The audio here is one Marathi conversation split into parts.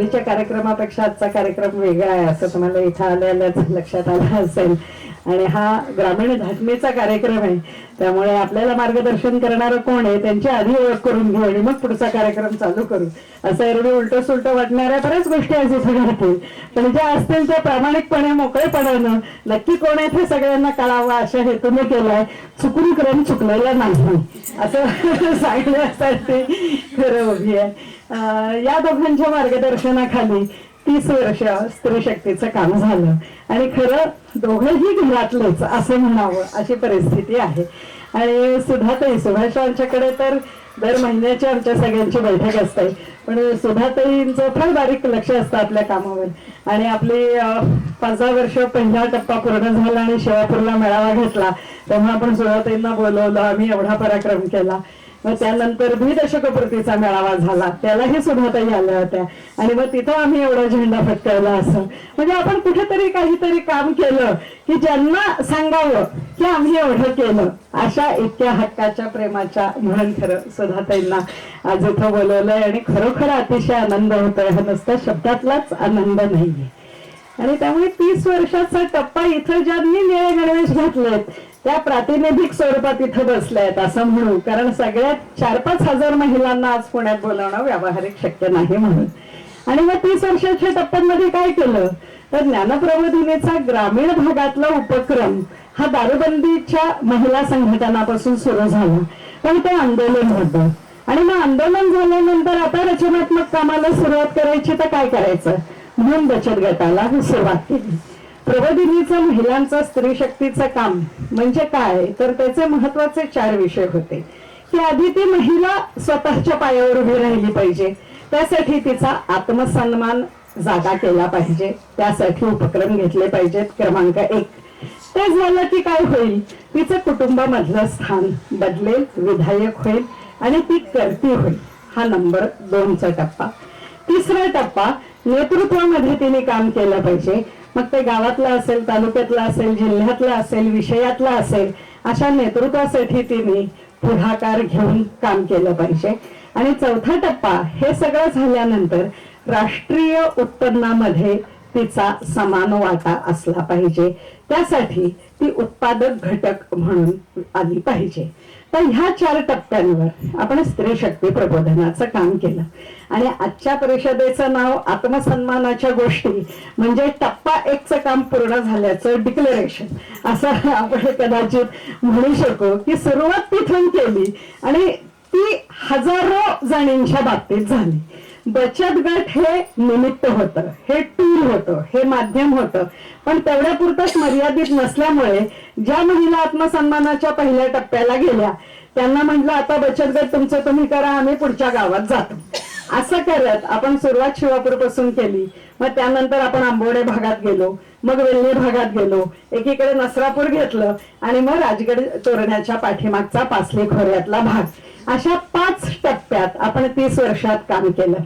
पूर्वीच्या कार्यक्रमापेक्षा आजचा कार्यक्रम वेगळा आहे असं तुम्हाला इथं आल्यालाच लक्षात आलं असेल. आणि हा ग्रामीण धाटणीचा कार्यक्रम आहे. त्यामुळे आपल्याला मार्गदर्शन करणारं कोण आहे त्यांची आधी ओळख करून घेऊ आणि मग पुढचा कार्यक्रम चालू करू. असं एरवी उलट सुलट वाटणाऱ्या बऱ्याच गोष्टी आज इथे घडतील. पण ज्या असतील त्या प्रामाणिकपणे मोकळेपणानं नक्की कोण आहे ते सगळ्यांना कळावं अशा हेतूने केलाय. चुकून क्रम चुकलेला नाही. असं सांगण्यासाठी खरं उभी आहे. या दोघांच्या मार्गदर्शनाखाली तीस वर्ष स्त्री शक्तीचं काम झालं. आणि खरं दोघंही घरातलंच असं म्हणावं अशी परिस्थिती आहे. आणि सुधाताई सुभाषांच्याकडे तर दर महिन्याची आमच्या सगळ्यांची बैठक असते. पण सुधाताईंचं फार बारीक लक्ष असतं आपल्या कामावर. आणि आपली अं, पाच वर्ष पहिला टप्पा पूर्ण झाला आणि शिवापूरला मेळावा घेतला. तेव्हा आपण सुधाताईंना बोलवलं आम्ही एवढा पराक्रम केला. मग त्यानंतर द्विदशकपूर्तीचा मेळावा झाला. त्यालाही सुधाताई आल्या होत्या. आणि मग तिथं आम्ही एवढा झेंडा फटकावला असं. म्हणजे आपण कुठेतरी काहीतरी काम केलं की ज्यांना सांगावं की आम्ही एवढं केलं. अशा इतक्या हक्काच्या प्रेमाच्या म्हणून खरं सुधाताईंना आज इथं बोलवलंय. आणि खरोखर अतिशय आनंद होतोय. हा नुसता शब्दातलाच आनंद नाहीये. आणि त्यामुळे तीस वर्षाचा टप्पा इथं ज्यांनी निळे गणवेश घातलेत त्या प्रातिनिधिक स्वरूपात इथं बसल्यात असं म्हणू कारण सगळ्यात चार पाच हजार महिलांना आज पुण्यात बोलावणं व्यावहारिक शक्य नाही म्हणून. आणि मग तीस वर्षाच्या टप्प्यांमध्ये काय केलं? तर ज्ञानप्रबोधिनीचा ग्रामीण भागातला उपक्रम हा दारूबंदीच्या महिला संघटनापासून सुरू झाला. पण ते आंदोलन होतं. आणि मग आंदोलन झाल्यानंतर आता रचनात्मक कामाला सुरुवात करायची तर काय करायचं? म्हणून बचत गटाला सुरुवात केली. प्रबोधिनीचं महिलांचं स्त्री शक्तीचं काम म्हणजे काय? तर त्याचे महत्त्वाचे चार विषय होते. की आधी ती महिला स्वतःच्या पायावर उभी राहिली पाहिजे. त्यासाठी तिचा आत्मसन्मान जागा केला पाहिजे. त्यासाठी उपक्रम घेतले पाहिजेत क्रमांक एक. ते झालं की काय होईल? तिचं कुटुंबामधलं स्थान बदलेल विधायक होईल आणि ती करती होईल. हा नंबर दोनचा टप्पा. तिसरा टप्पा नेतृत्वामध्ये तिने काम केलं पाहिजे. मग ते गावातलं असेल तालुक्यातलं असेल जिल्ह्यातलं असेल विषयातला असेल अशा नेतृत्वासाठी तिने पुढाकार घेऊन काम केलं पाहिजे. आणि चौथा टप्पा हे सगळं झाल्यानंतर राष्ट्रीय उत्पन्नामध्ये तिचा समान वाटा असला पाहिजे. त्यासाठी ती उत्पादक घटक म्हणून आली पाहिजे. तर ह्या चार टप्प्यांवर आपण स्त्री शक्ती प्रबोधनाचं काम केलं. आणि आजच्या परिषदेचं नाव आत्मसन्मानाच्या गोष्टी म्हणजे टप्पा एकचं काम पूर्ण झाल्याचं डिक्लेरेशन असं आपण कदाचित म्हणू शकू की सुरुवात तिथून केली आणि ती हजारो जणींच्या बाबतीत झाली. बचत गट हे निमित्त होतं हे टूल होतं हे माध्यम होतं. पण तेवढ्यापुरतंच मर्यादित नसल्यामुळे ज्या महिला आत्मसन्मानाच्या पहिल्या टप्प्याला गेल्या त्यांना म्हटलं आता बचत गट तुमचं तुम्ही करा आम्ही पुढच्या गावात जातो. असं करत आपण सुरुवात शिवापूरपासून केली. मग त्यानंतर आपण आंबोडे भागात गेलो मग वेल्हे भागात गेलो एकीकडे नसरापूर घेतलं आणि मग राजगड तोरण्याच्या पाठीमागचा पासले खोऱ्यातला भाग. अशा पाच टप्प्यात आपण तीस वर्षात काम केलं.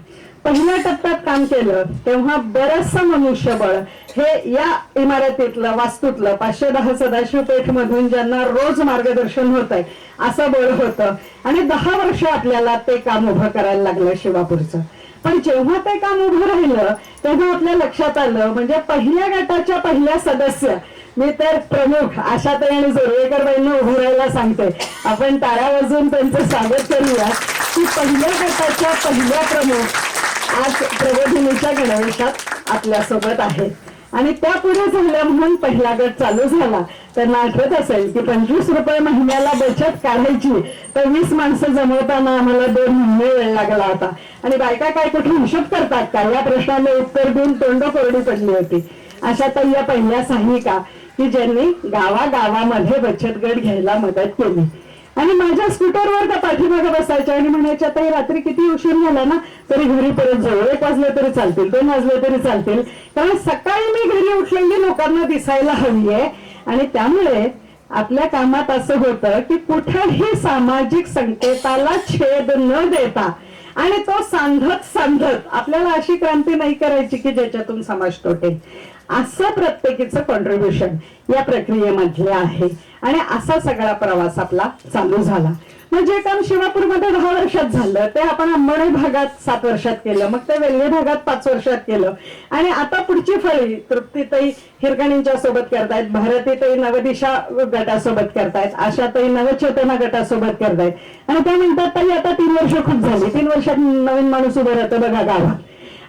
पहिल्या टप्प्यात काम केलं तेव्हा बरचस मनुष्यबळ हे या इमारतीतलं वास्तूतलं पाचशे दहा सदाशिव पेठ मधून ज्यांना रोज मार्गदर्शन होत आहे असं बळ होतं. आणि दहा वर्ष आपल्याला ते काम उभं करायला लागलं शिवापूरचं. पण जेव्हा ते काम उभं राहिलं तेव्हा आपल्या लक्षात आलं म्हणजे पहिल्या गटाच्या पहिल्या सदस्य मी तर प्रमुख आशाताई आणि जोरवेकर बाईंना उभं राहायला सांगते. आपण तारा वाजवून त्यांचं स्वागत करूया. की पहिल्या गटाच्या पहिल्या प्रमुख आज प्रबोधिनीच्या गणवेशात आपल्यासोबत आहे. आणि त्या पुढे झाल्या म्हणून पहिला गट चालू झाला. त्यांना आठवत असेल की पंचवीस रुपये महिन्याला बचत काढायची तर वीस माणसं जमवताना आम्हाला दोन महिने वेळ लागला होता. आणि बायका काय कुठे हिशोब करतात का? या प्रश्नाला उत्तर देऊन तोंड कोरडी पडली होती. अशा तर या पहिल्या सहायिका. की ज्यांनी गावागावामध्ये बचत गट घ्यायला मदत केली. आणि माझ्या स्कूटरवर त्या पाठीमागे बसायच्या आणि म्हणायच्या ताई रात्री किती उशीर झाला ना? तरी घरी परत जवळ एक वाजले तरी चालतील दोन वाजले तरी चालतील. कारण सकाळी मी घरी उठलेली लोकांना दिसायला हवी आहे. आणि त्यामुळे आपल्या कामात असं होतं की कुठेही सामाजिक संकेताला छेद न देता आणि तो सांधत सांधत आपल्याला अशी क्रांती नाही करायची की ज्याच्यातून समाज तोटेल. असं प्रत्येकीचं कॉन्ट्रीब्युशन या प्रक्रियेमधले आहे. आणि असा सगळा प्रवास आपला चालू झाला. म्हणजे काम शिवापूरमध्ये दहा वर्षात झालं ते आपण अंबणी भागात सात वर्षात केलं मग ते वेल्हे भागात पाच वर्षात केलं. आणि आता पुढची फळी तृप्तीताई हिरकणींच्या सोबत करतायत भारतीताई नवदिशा गटासोबत करतायत आशाताई नवचेतना गटासोबत करतायत. आणि त्या म्हणतात ताई आता तीन वर्ष खूप झाली. तीन वर्षात नवीन माणूस उभं राहतो बघा गावात.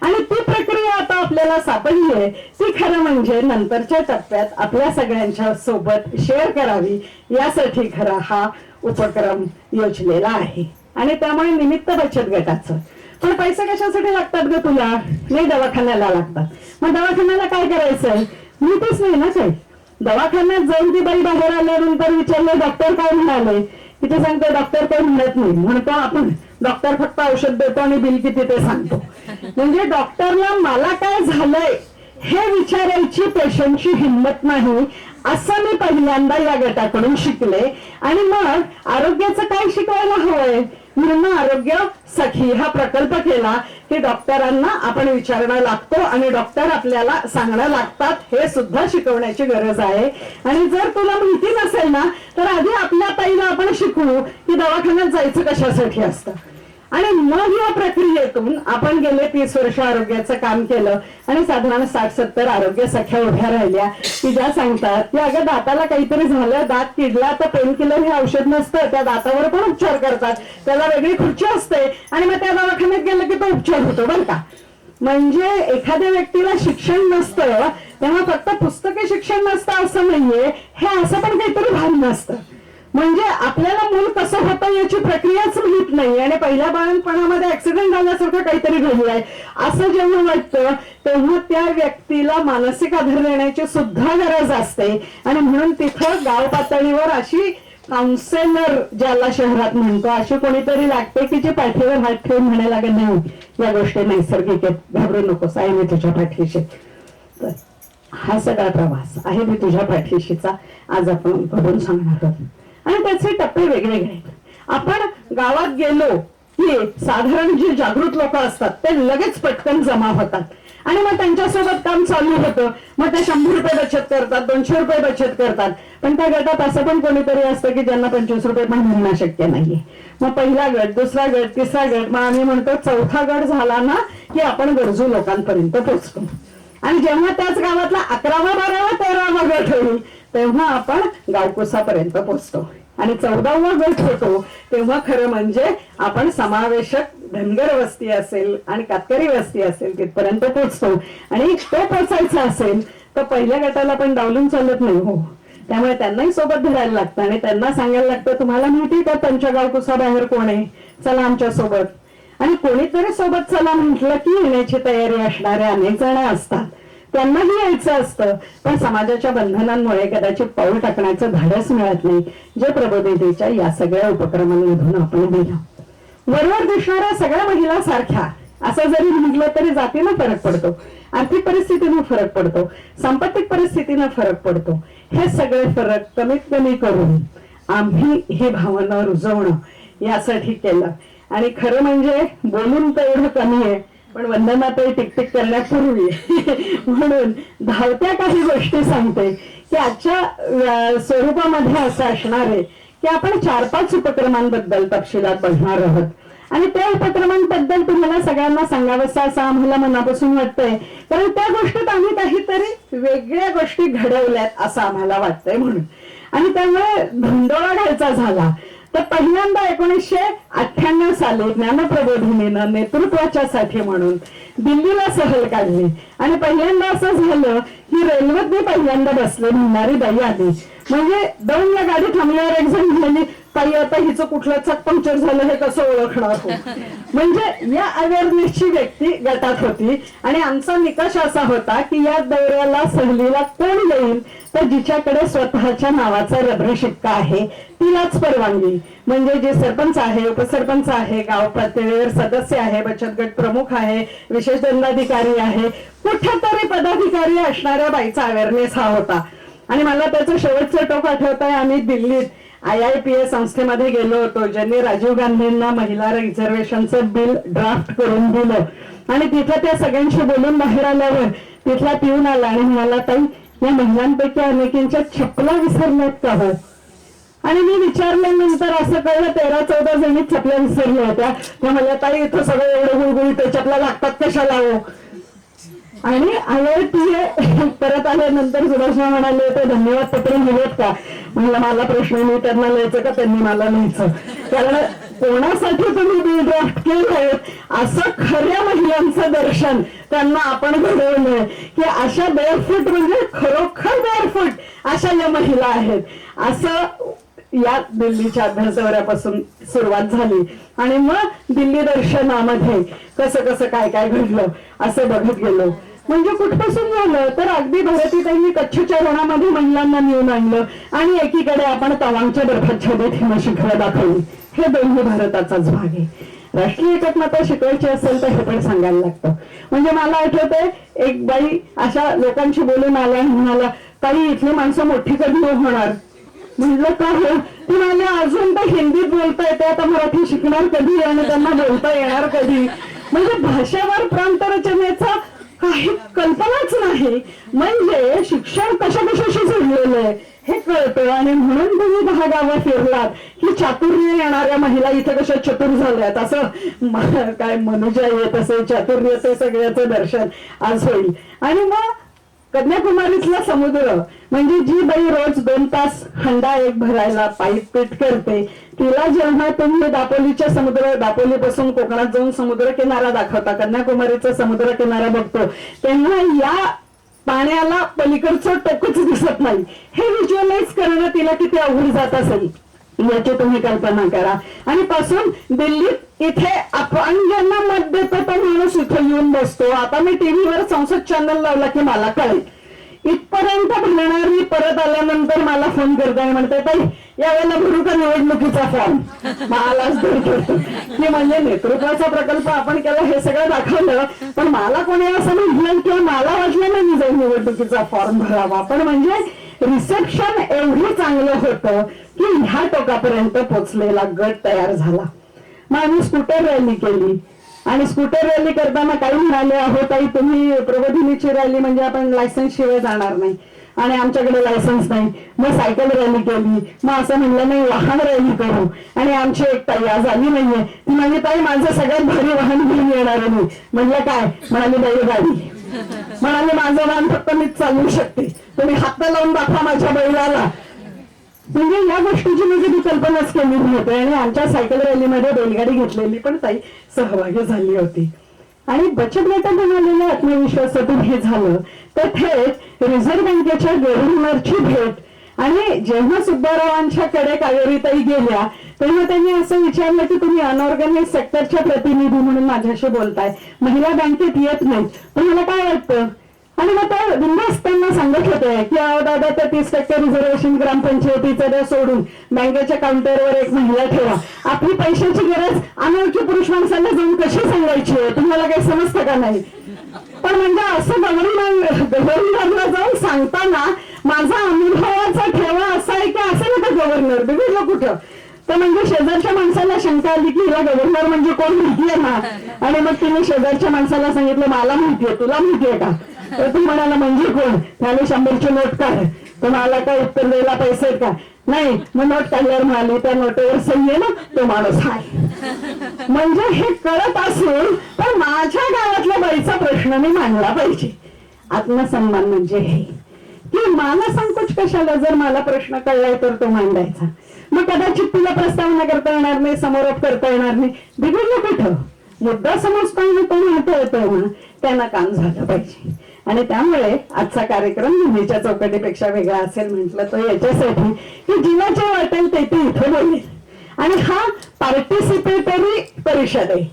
आणि ती प्रक्रिया आता आपल्याला सापडली आहे ती खरं म्हणजे नंतरच्या टप्प्यात आपल्या सगळ्यांच्या सोबत शेअर करावी. यासाठी खरा हा उपक्रम योजलेला आहे. आणि त्यामुळे निमित्त बचत गटाचं. पण पैसे कशासाठी लागतात ग तुला? नाही दवाखान्याला लागतात. मग दवाखान्याला काय करायचंय? मी तेच नाही ना काही दवाखान्यात जाऊन ती बाई बाहेर आल्यानंतर विचारलं डॉक्टर काय म्हणाले? तिथे सांगतो डॉक्टर काही म्हणत नाही. म्हणतो आपण डॉक्टर फक्त औषध देतो आणि बिल किती ते सांगतो. म्हणजे डॉक्टरला मला काय झालंय हे विचारायची पेशंटची हिंमत नाही असं मी पहिल्यांदा या गटाकडून शिकले. आणि मग आरोग्याचं काय शिकवायला हवंय? म्हणून आरोग्य सखी हा प्रकल्प केला. की डॉक्टरांना आपण विचारणा लागतो आणि डॉक्टर आपल्याला सांगणं लागतात. हे सुद्धा शिकवण्याची गरज आहे. आणि जर तुला माहिती नसेल ना तर आधी आपल्या ताईला आपण शिकवू की दवाखान्यात जायचं कशासाठी असतं. आणि मग या प्रक्रियेतून आपण गेले तीस वर्ष आरोग्याचं काम केलं आणि साधारण साठ सत्तर आरोग्य सख्या उभ्या राहिल्या. की ज्या सांगतात की अगं दाताला काहीतरी झालं. दात किडला तर पेन किलर हे औषध नसतं. त्या दातावर पण उपचार करतात. त्याला वेगळी खुर्ची असते आणि मग त्या दवाखान्यात गेलं की तो उपचार होतो बरं का? म्हणजे एखाद्या व्यक्तीला शिक्षण नसतं तेव्हा फक्त पुस्तके शिक्षण नसतं असं नाहीये. हे असं पण काहीतरी भान नसतं. आपल्याला मूल कसं होतं याची प्रक्रियाच माहीत नाही. आणि पहिल्या बाळणपणामध्ये ऍक्सिडेंट झाल्यासारखं काहीतरी घडलंय. असं जेव्हा वाटतं तेव्हा त्या व्यक्तीला मानसिक आधार देण्याची सुद्धा गरज असते. आणि म्हणून तिथं गाव पातळीवर अशी काउन्सेलर ज्याला शहरात म्हणतो अशी कोणीतरी लागते की जे पाठीवर हात ठेवून म्हणायला लागेल नाही या गोष्टी नैसर्गिक आहेत घाबरू नकोस आहे मी तुझ्या पाठीशी. तर हा सगळा प्रवास आहे मी तुझ्या पाठीशीचा. आज आपण घडून सांगणार आहोत. आणि त्याचे टप्पे वेगवेगळे आहेत. आपण गावात गेलो की साधारण जे जागृत लोक असतात ते लगेच पटकन जमा होतात. आणि मग त्यांच्यासोबत काम चालू होतं. मग ते शंभर रुपये बचत करतात दोनशे रुपये बचत करतात. पण त्या गटात असं पण कोणीतरी असतं की ज्यांना पंचवीस रुपये पण भरणं शक्य नाहीये. मग पहिला गट दुसरा गट तिसरा गट मग आम्ही म्हणतो चौथा गट झाला ना की आपण गरजू लोकांपर्यंत पोहोचतो. आणि जेव्हा त्याच गावातला अकरावा बारावा तेरावा गट होईल तेव्हा आपण गावकुसापर्यंत पोहोचतो आणि चौदावा गट होतो तेव्हा खरं म्हणजे आपण समावेशक धनगर वस्ती असेल आणि कातकरी वस्ती असेल तिथपर्यंत पोहोचतो आणि तो पोचायचा असेल तर पहिल्या गटाला पण डावलून चालत नाही हो. त्यामुळे त्यांनाही सोबत धरायला लागतं आणि त्यांना सांगायला लागतं तुम्हाला माहिती का त्यांच्या गावकुसा बाहेर कोण आहे? चला आमच्यासोबत आणि कोणीतरी सोबत चला म्हटलं की येण्याची तयारी असणारे अनेक जण असतात. त्यांनाही यायचं असतं. पण समाजाच्या बंधनांमुळे कदाचित पाऊल टाकण्याचं धाडस मिळत नाही. जे प्रबोधितेच्या या सगळ्या उपक्रमांमधून आपण दिलं वरवर दिसणाऱ्या सगळ्या महिला सारख्या असं जरी म्हटलं तरी जातीनं फरक पडतो. आर्थिक परिस्थितीनं फरक पडतो. सांपत्तिक परिस्थितीनं फरक पडतो. हे सगळे फरक कमीत कमी करून आम्ही ही भावना रुजवणं यासाठी केलं. आणि खरं म्हणजे बोलून तर एवढं कमी आहे पण वंदनाताई टिकटिक करण्यापूर्वी म्हणून धावत्या काही गोष्टी सांगते. की आजच्या स्वरूपामध्ये असं असणार आहे की आपण चार पाच उपक्रमांबद्दल तपशिलात बघणार आहोत. आणि त्या उपक्रमांबद्दल तुम्हाला सगळ्यांना सांगावंसं असं आम्हाला मनापासून वाटतंय. कारण त्या गोष्टीत आम्ही काहीतरी वेगळ्या गोष्टी घडवल्यात असं आम्हाला वाटतंय म्हणून. आणि त्यामुळे धुंदोळा घ्यायचा झाला. तर पहिल्यांदा एकोणीसशे अठ्ठ्याण्णव साली ज्ञानप्रबोधिनीनं नेतृत्वाच्या साठी म्हणून दिल्लीला सहल काढली. आणि पहिल्यांदा असं झालं की रेल्वेतनी पहिल्यांदा बसले म्हणणारी बाई आली म्हणजे दोन या गाडी थांबल्यावर एक जण म्हणाली ताई आता हिचं कुठलं चक पंक्चर झालं हे कसं ओळखणार? म्हणजे या अवेअरनेसची व्यक्ती गटात होती आणि आमचा निकष असा होता की या दौऱ्याला सहलीला कोण येईल? तर जिच्याकडे स्वतःच्या नावाचा रभ्र शिक्का आहे तिलाच परवानगी. म्हणजे जे सरपंच आहे उपसरपंच आहे गाव पातळीवर सदस्य आहे बचत गट प्रमुख आहे विशेष दंडाधिकारी आहे कुठेतरी पदाधिकारी असणाऱ्या बाईचा अवेअरनेस हा होता. आणि मला त्याचं शेवटचं टोक आठवत आहे आम्ही दिल्लीत आय आय पी एस संस्थेमध्ये गेलो होतो ज्यांनी राजीव गांधींना महिला रिझर्वेशनचं बिल ड्राफ्ट करून दिलं. आणि तिथे त्या सगळ्यांशी बोलून बाहेर आल्यावर तिथला पिऊन आला आणि म्हणाला ताई या महिलांपैकी अनेकींच्या छपला विसरल्यात का हो? आणि मी विचारल्यानंतर असं कळलं तेरा चौदा जणी चपल्या विसरल्या होत्या. त्या मला ताई इथं सगळं एवढं गुळगुळीत आहे, चपला लागतात कशाला हो? आणि आले ती. परत आल्यानंतर सुभाषराव म्हणाले होते धन्यवाद पत्र लिहिलेत का? म्हणजे मला प्रश्न मी त्यांना लिहायचं का? त्यांनी मला लिहायचं. कारण कोणासाठी तुम्ही बी ड्राफ्ट केलंय असं खऱ्या महिलांचं दर्शन त्यांना आपण घडवलंय की अशा बेअरफूट म्हणजे खरोखर बेअरफूट अशा या महिला आहेत. असं या दिल्लीच्या अभ्यास दौऱ्यापासून सुरुवात झाली. आणि मग दिल्ली दर्शनामध्ये कसं कसं काय काय घडलं असं बघत गेलो. म्हणजे कुठपासून झालं? तर अगदी भारतीताईंनी कच्छच्या रणामध्ये महिलांना नेऊन आणलं आणि एकीकडे आपण तवांगच्या बर्फात छेदेत हिमशिखरं दाखवली. हे दोन्ही भारताचाच भाग आहे. राष्ट्रीय एकात्मता शिकवायची असेल तर हे पण सांगायला लागतं. म्हणजे मला आठवतंय एक बाई अशा लोकांशी बोलून आल्या म्हणाला काही इथली माणसं मोठी कधी होणार? म्हणलं का हो? अजून तर हिंदीत बोलता येते आता मराठी शिकणार कधी आणि त्यांना बोलता येणार कधी? म्हणजे भाषेवर प्रांत रचनेचा काही कल्पनाच नाही. म्हणजे शिक्षण कशा कशाशी जोडलेलं आहे? हे कळतं. आणि म्हणून तुम्ही दहा गावं फिरलात. की चातुर्य येणाऱ्या महिला इथे कशा चतुर झाल्यात? असं काय मनुजा येत असे चातुर्य सगळ्याचं दर्शन. आज होईल. आणि मग कन्याकुमारीतला समुद्र म्हणजे जी बाई रोज दोन तास हंडा एक भरायला पाईप पीठ करते तिला जेव्हा तुम्ही दापोलीच्या समुद्र दापोली पासून कोकणात जाऊन समुद्र किनारा दाखवता कन्याकुमारीचा समुद्र किनारा बघतो तेव्हा या पाण्याला पलीकडचं टोकच दिसत नाही. हे व्हिज्युअलाइज करणं तिला किती अवघड जात असेल याची तुम्ही कल्पना करा. आणि पासून दिल्लीत इथे आपण ज्यांना मत देतो तो माणूस इथे येऊन बसतो आता मी टीव्हीवर संसद चॅनल लावला की मला कळेल. इथपर्यंत भरणारी परत आल्यानंतर मला फोन करते आणि म्हणते ताई यावेळेला भरू का निवडणुकीचा फॉर्म मलाच धड करतो की म्हणजे नेतृत्वाचा प्रकल्प आपण केला हे सगळं दाखवलं पण मला कोणी असं म्हटलं किंवा मला वाटलं नाही मी जाऊन निवडणुकीचा फॉर्म भरावा. पण म्हणजे रिसेप्शन एवढं चांगलं होतं की ह्या टोकापर्यंत पोचलेला गट तयार झाला. मग आम्ही स्कूटर रॅली केली. आणि स्कूटर रॅली करताना काही म्हणाले आहो ताई तुम्ही प्रबोधिनीची रॅली म्हणजे आपण लायसन्स शिवाय जाणार नाही आणि आमच्याकडे लायसन्स नाही. मग सायकल रॅली केली. मग असं म्हणलं नाही वाहन रॅली करू. आणि आमची एक ताई आज आली नाहीये. ती म्हणजे ताई माझं सगळ्यात भारी वाहन घेऊन येणार मी. म्हणलं काय? म्हणाली बैलगाडी म्हणाली माझं वाहन फक्त मीच चालवू शकते. तुम्ही हात लावून दाखवा माझ्या बैलाला. म्हणजे या गोष्टीची मी कधी कल्पनाच केली नव्हती आणि आमच्या सायकल रॅलीमध्ये बैलगाडी घेतलेली पण ताई सहभागी झाली होती. आणि बचत गटातून आलेल्या आत्मविश्वासातून हे झालं. तर थेट रिझर्व्ह बँकेच्या गव्हर्नरची भेट. आणि जेव्हा सुब्बारावांच्याकडे कावेरीताई गेल्या तेव्हा त्यांनी असं विचारलं की तुम्ही अनऑर्गनाइज सेक्टरच्या प्रतिनिधी म्हणून माझ्याशी बोलताय. महिला बँकेत येत नाहीत. पण मला काय वाटतं? आणि मग त्या बिंदास्तांना सांगत होते की अहो दादा तर तीस टक्के रिझर्वेशन ग्रामपंचायतीचं द्या सोडून. बँकेच्या काउंटरवर एक महिला ठेवा. आपली पैशाची गरज अनोळखी पुरुष माणसांना जाऊन कशी सांगायची आहे? तुम्हाला काही समजतं का नाही? पण म्हणजे असं गव्हर्नर गव्हर्नरला जाऊन सांगताना माझा अनुभवाचा ठेवा असा आहे की असं नका गव्हर्नर बिघडलं कुठं? तर म्हणजे शेजारच्या माणसाला शंका आली की हिला गव्हर्नर म्हणजे कोण माहितीये ना? आणि मग तिने शेजारच्या माणसाला सांगितलं मला माहितीये तुला माहितीये का? तर तू म्हणाला म्हणजे कोण? त्याने शंभरची नोट काढ. तुम्हाला काय उत्तर द्यायला पैसे आहेत का? नाही मग नोट काढल्यावर म्हणाली त्या नोटेवर सही आहे ना? तो माणूस हाय म्हणजे हे कळत असून तर माझ्या गावातल्या बाईचा प्रश्न मी मांडला पाहिजे. आत्मसन्मान म्हणजे हे. की मला संकोच कशाला? जर मला प्रश्न कळलाय तर तो मांडायचा. मग कदाचित तुला प्रस्तावना करता येणार नाही समोरात करता येणार नाही. बिघडलं कुठं? मुद्दा समजता येतो तो येतोय ना त्यांना काम झालं पाहिजे. आणि त्यामुळे आजचा कार्यक्रम नेहमीच्या चौकटीपेक्षा वेगळा असेल म्हटलं तो याच्यासाठी की जिला जे वाटेल ते ते इथं बोलेल. आणि हा पार्टिसिपेटरी परिषद आहे.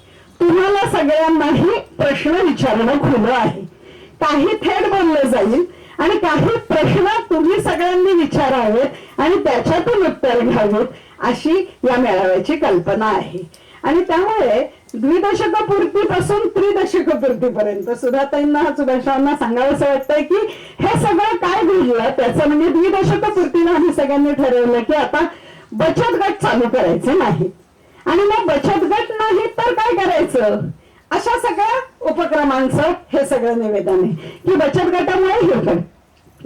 तुम्हाला सगळ्यांनाही प्रश्न विचारणं खुलं आहे. काही थेट बोललं जाईल आणि काही प्रश्न तुम्ही सगळ्यांनी विचारावेत आणि त्याच्यातून उत्तर घ्यावेत अशी या मेळाव्याची कल्पना आहे. आणि त्यामुळे द्विदशकपूर्तीपासून सुद्धा त्यांना सुभाषरावांना सांगावं असं वाटतंय की हे सगळं काय घडलं? त्याचं म्हणजे द्विदशकपूर्तीला आम्ही सगळ्यांनी ठरवलं की आता बचत गट चालू करायचे नाही. आणि मग बचत गट नाही तर काय करायचं? अशा सगळ्या उपक्रमांचं हे सगळं निवेदन आहे. की बचत गटामुळे हे पण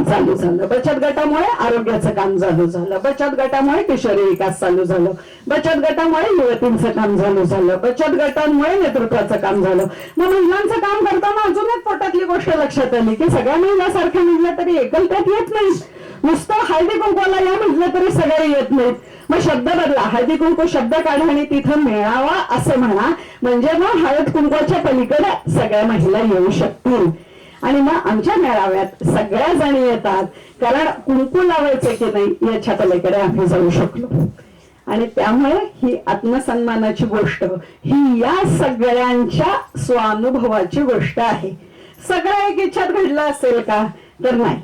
चालू झालं. बचत गटामुळे आरोग्याचं काम चालू झालं. बचत गटामुळे किशोरी विकास चालू झालं. बचत गटामुळे युवतींचं काम चालू झालं. बचत गटांमुळे नेतृत्वाचं काम झालं. मग महिलांचं काम करताना अजून एक पोटातली गोष्ट लक्षात आली की सगळ्या महिला सारख्या म्हणल्या तरी एकलत्यात येत नाही नुसतं हळदी कुंकवाला या म्हटलं तरी सगळे येत नाहीत. मग शब्द बदला. हळदी कुंकू शब्द काढा आणि तिथं मिळावा असं म्हणा. म्हणजे मग हळद कुंकवाच्या पलीकडे सगळ्या महिला येऊ शकतील. आणि मग आमच्या मेळाव्यात सगळ्या जणी येतात. कारण कुंकू लावायचं की नाही याच्या पलीकडे आम्ही जाऊ शकलो. आणि त्यामुळे ही आत्मसन्मानाची गोष्ट ही या सगळ्यांच्या स्वानुभवाची गोष्ट आहे. सगळं एक इच्छात घडलं असेल का? तर नाही.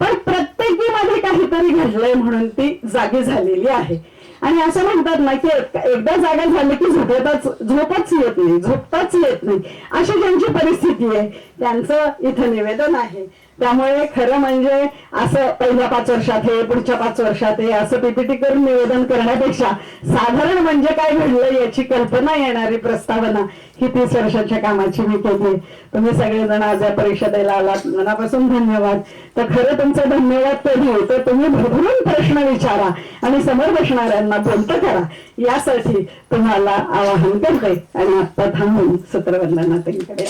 पण प्रत्येकीमध्ये काहीतरी घडलंय म्हणून ती जागी झालेली आहे. आणि असं म्हणतात ना की एकदा जागा झाली की झोपताच झोपच येत नाही झोपताच येत नाही. अशी ज्यांची परिस्थिती आहे. त्यांचं इथं निवेदन आहे. त्यामुळे खरं म्हणजे असं पहिल्या पाच वर्षात हे पुढच्या पाच वर्षात हे असं पीपीटी करून निवेदन करण्यापेक्षा साधारण म्हणजे काय घडलं याची कल्पना येणारी प्रस्तावना ही तीस वर्षाच्या कामाची मी केली तुम्ही सगळेजण आज या परिषदेला आलात. मनापासून धन्यवाद. तर खरं तुमचं धन्यवाद कधी हो, तर तुम्ही भरभरून प्रश्न विचारा आणि समोर बसणाऱ्यांना बोलतं करा. यासाठी तुम्हाला आवाहन करते आणि आता थांबून सूत्रवंदना त्यांकडे